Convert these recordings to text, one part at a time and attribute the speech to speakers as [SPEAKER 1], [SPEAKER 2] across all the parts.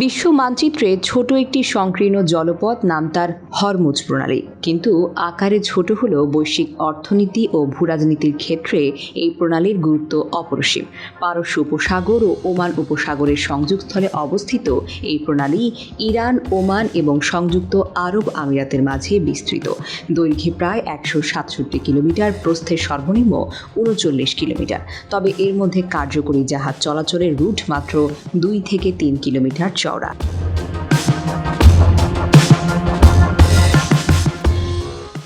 [SPEAKER 1] বিশ্ব মানচিত্রে ছোট একটি সংকীর্ণ জলপথ নাম তার হরমুজ প্রণালী। কিন্তু আকারে ছোট হলেও বৈশ্বিক অর্থনীতি ও ভূরাজনীতির ক্ষেত্রে এই প্রণালীর গুরুত্ব অপরিসীম। পারস্য উপসাগর ও ওমান উপসাগরের সংযোগস্থলে অবস্থিত এই প্রণালী ইরান, ওমান এবং সংযুক্ত আরব আমিরাতের মাঝে বিস্তৃত। দৈর্ঘ্যে প্রায় একশো সাতষট্টি কিলোমিটার প্রস্থে সর্বনিম্ন উনচল্লিশ কিলোমিটার। তবে এর মধ্যে কার্যকরী জাহাজ চলাচলের রুট মাত্র দুই থেকে তিন কিলোমিটার চওড়া।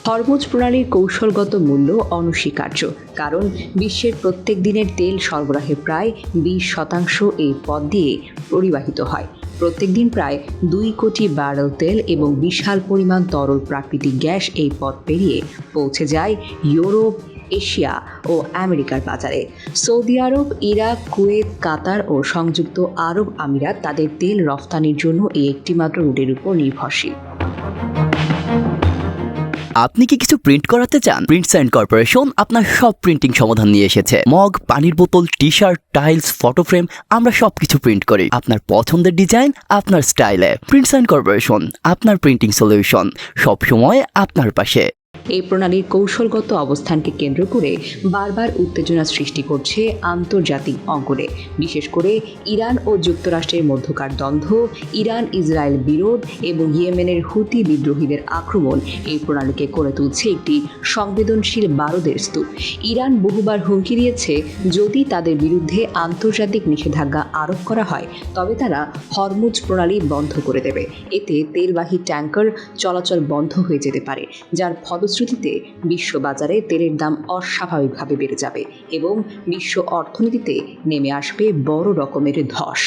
[SPEAKER 1] হরমুজ প্রণালীর কৌশলগত মূল্য অনস্বীকার্য, কারণ বিশ্বের প্রত্যেক দিনের তেল সরবরাহে প্রায় বিশ শতাংশ এই পথ দিয়ে পরিবাহিত হয়। প্রত্যেক দিন প্রায় দুই কোটি ব্যারেল তেল এবং বিশাল পরিমাণ তরল প্রাকৃতিক গ্যাস এই পথ পেরিয়ে পৌঁছে যায় ইউরোপ এশিয়া ও আমেরিকার বাজারে। Saudi Arab, Iraq, Kuwait, Qatar ও সংযুক্ত আরব আমিরাত তাদের তেল রফতানির জন্য এই একটিমাত্র রুটের উপর নির্ভরশীল।
[SPEAKER 2] আপনি কি কিছু প্রিন্ট করাতে চান? প্রিন্ট সাইন কর্পোরেশন আপনার সব প্রিন্টিং সমাধান নিয়ে এসেছে। মগ, পানির বোতল T shirt tiles, photo frame, আমরা সবকিছু প্রিন্ট করি। আপনার পছন্দের ডিজাইন, আপনার স্টাইলে। প্রিন্ট সাইন কর্পোরেশন আপনার প্রিন্টিং সলিউশন। সবসময় আপনার পাশে।
[SPEAKER 1] এই প্রণালীর কৌশলগত অবস্থানকে কেন্দ্র করে বারবার উত্তেজনা সৃষ্টি করছে আন্তর্জাতিক অঙ্গনে। বিশেষ করে ইরান ও যুক্তরাষ্ট্রের মধ্যকার দ্বন্দ্ব ইরান ইসরায়েল বিরোধ এবং ইয়েমেনের হুতি বিদ্রোহীদের আক্রমণ এই প্রণালীকে করে তুলছে একটি সংবেদনশীল বারোদের স্তূপ। ইরান বহুবার হুমকি দিয়েছে, যদি তাদের বিরুদ্ধে আন্তর্জাতিক নিষেধাজ্ঞা আরোপ করা হয়, তবে তারা হরমুজ প্রণালী বন্ধ করে দেবে। এতে তেলবাহী ট্যাঙ্কার চলাচল বন্ধ হয়ে যেতে পারে, যার ফলশ্রুতিতে বিশ্ববাজারে তেলের দাম অস্বাভাবিকভাবে বেড়ে যাবে এবং বিশ্ব অর্থনীতিতে নেমে আসবে বড় রকমের ধস।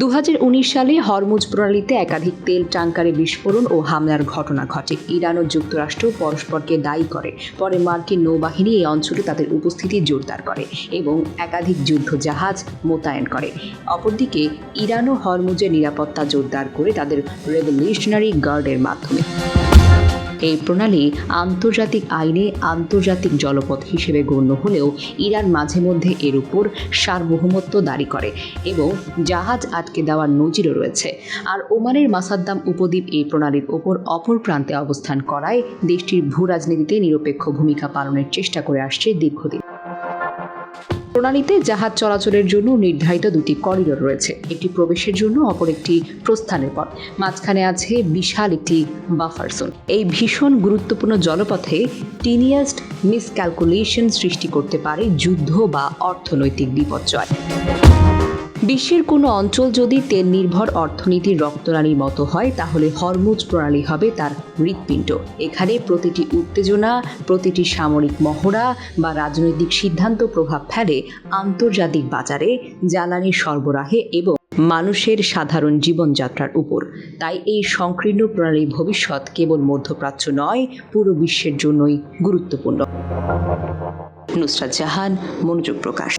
[SPEAKER 1] দু হাজার উনিশ সালে হরমুজ প্রণালীতে একাধিক তেল ট্যাঙ্কারে বিস্ফোরণ ও হামলার ঘটনা ঘটে। ইরান ও যুক্তরাষ্ট্র পরস্পরকে দায়ী করে। পরে মার্কিন নৌবাহিনী এই অঞ্চলে তাদের উপস্থিতি জোরদার করে এবং একাধিক যুদ্ধ জাহাজ মোতায়েন করে। অপরদিকে, ইরান ও হরমুজের নিরাপত্তা জোরদার করে তাদের রেভলিউশনারি গার্ডের মাধ্যমে। এই প্রণালী আন্তর্জাতিক আইনে আন্তর্জাতিক জলপথ হিসেবে গণ্য হলেও ইরান মাঝে মধ্যে এর উপর সার্বভৌমত্ব দাবি করে এবং জাহাজ আটকে দেওয়ার নজিরও রয়েছে। আর ওমানের মাসাদ্দাম উপদ্বীপ এই প্রণালীর ওপর অপর প্রান্তে অবস্থান করায় দেশটির ভূ রাজনীতিতে নিরপেক্ষ ভূমিকা পালনের চেষ্টা করে আসছে দীর্ঘদিন। প্রণালীতে জাহাজ চলাচলের জন্য নির্ধারিত দুটি করিডোর রয়েছে। একটি প্রবেশের জন্য, অপর একটি প্রস্থানের পথ। মাঝখানে আছে বিশাল একটি বাফার জোন। এই ভীষণ গুরুত্বপূর্ণ জলপথে টিনিয়াস্ট মিসক্যালকুলেশন সৃষ্টি করতে পারে যুদ্ধ বা অর্থনৈতিক বিপর্যয়। বিশ্বের কোনো অঞ্চল যদি তেল নির্ভর অর্থনীতির রক্তরানির মতো হয়, তাহলে হরমুজ প্রণালী হবে তার হৃৎপিণ্ড। এখানে প্রতিটি উত্তেজনা, প্রতিটি সামরিক মহড়া বা রাজনৈতিক সিদ্ধান্ত প্রভাব ফেলে আন্তর্জাতিক বাজারে জ্বালানি সরবরাহে এবং মানুষের সাধারণ জীবনযাত্রার উপর। তাই এই সংকীর্ণ প্রণালীর ভবিষ্যৎ কেবল মধ্যপ্রাচ্য নয়, পুরো বিশ্বের জন্যই গুরুত্বপূর্ণ। নুসরাত জাহান, মনোযোগ প্রকাশ।